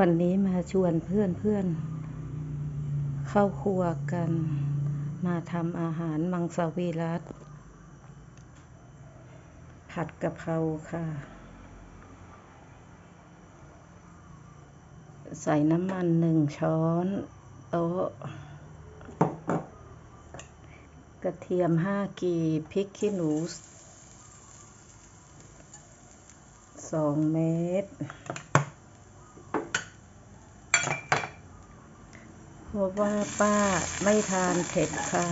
วันนี้มาชวนเพื่อนเพื่อนเข้าครัวกัน มาทำอาหารมังสวิรัตผัดกะเพราค่ะ ใส่น้ำมันหนึ่งช้อนโต๊ะ กระเทียมห้ากีบพริกขี้หนูสองเม็ด เพราะว่าป้าไม่ทานเผ็ดค่ะ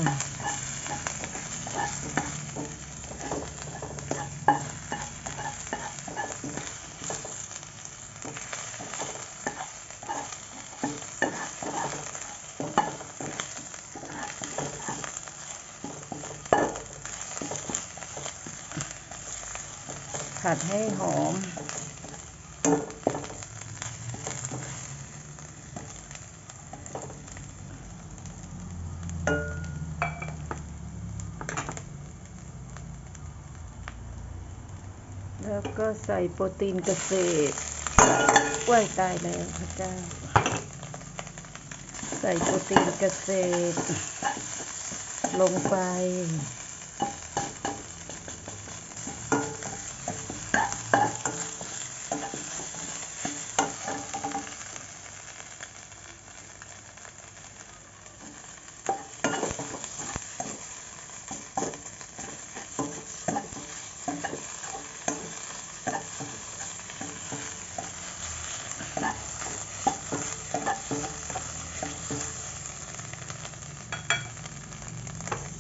ผัดให้หอม แล้วก็ใส่โปรตีนเกษตรกล้วยตายแล้วพระเจ้า ใส่โปรตีนเกษตร ลงไป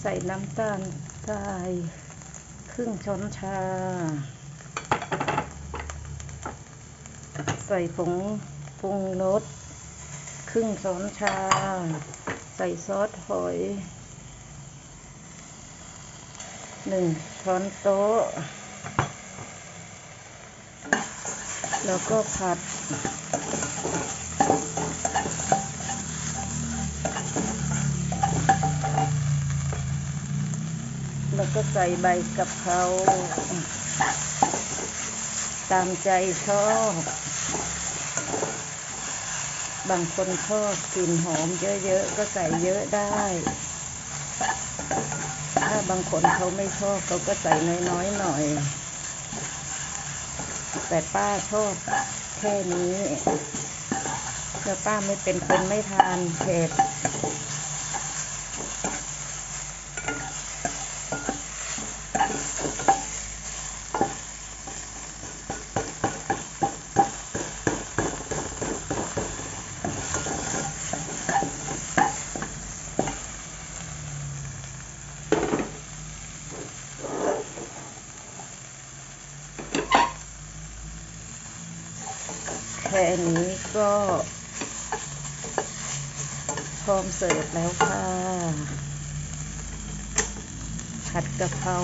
ใส่น้ำตาลทรายครึ่งช้อนชา ใส่ผงปรุงรสครึ่งช้อนชา ใส่ซอสหอยหนึ่งช้อนโต๊ะ แล้วก็ผัด แล้วก็ใส่ใบกะเพราตามใจชอบบางคนชอบกลิ่นหอมเยอะๆ ก็ใส่เยอะได้ ถ้าบางคนเขาไม่ชอบเขาก็ใส่น้อยๆหน่อย แต่ป้าชอบแค่นี้แล้วป้าไม่เป็นคนไม่ทานเผ็ด ค่นี้ก็พร้อมเสิร์ฟแล้วค่ะ ผัดกะเพรา